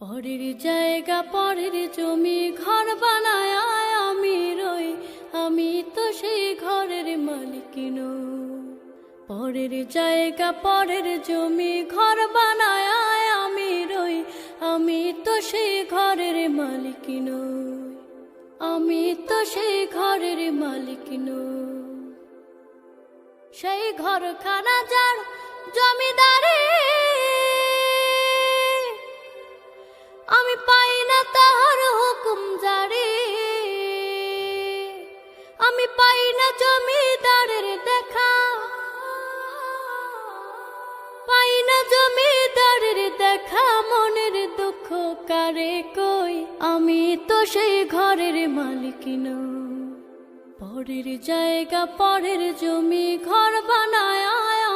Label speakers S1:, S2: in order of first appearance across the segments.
S1: পরের জায়গা, পরের জমি, ঘর বানায় আমি রই। আমি তো সেই ঘরের মালিক নই। পরের জায়গা, পরের জমি, ঘর বানায় আমি রই। আমি তো সেই ঘরের মালিক নই। আমি তো সেই ঘরের মালিক সেই ঘর খানা যার জমিদারে পাই না জমিদারের দেখা। পাই না জমিদারের দেখা, মনের দুঃখ কারে কই? আমি তো সেই ঘরের মালিক পরের জায়গা, পরের জমি, ঘর বানায়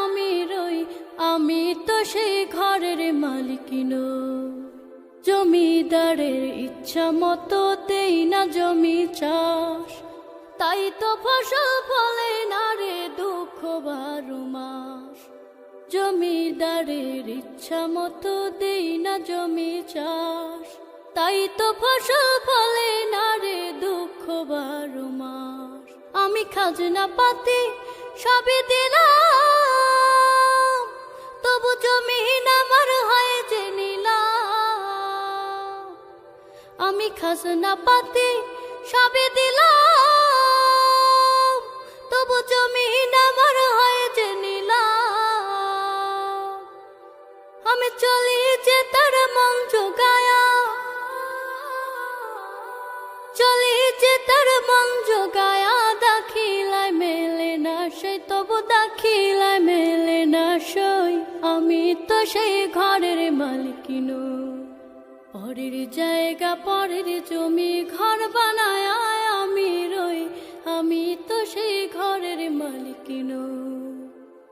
S1: আমি রই। আমি তো সেই ঘরের মালিক নই। জমিদারের ইচ্ছা মতো দেই না জমি চাষ। তাই তো ফসল ফলে না রে দুঃখ বারো মাস। জমিদারের ইচ্ছা মতো দেই না জমি চাষ। তাই তো ফসল ফলে না রে দুঃখ বারো মাস। আমি খাজনা পাতি সবই দিলাম, তবু জমিন আমার হয় যে নিলাম। আমি খাজনা পাতি সবই দিলাম আমি চলি যে তার মন জোগায়া। চলি যে তার মন জোগায়া, দাখিলায় মেলে না সই তবু দাখিলায় মেলে না সই। আমি তো সেই ঘরের মালিক নই পরের জায়গা, পরের জমি, ঘর বানায় আমি রই। আমি তো সেই ঘরের মালিক নই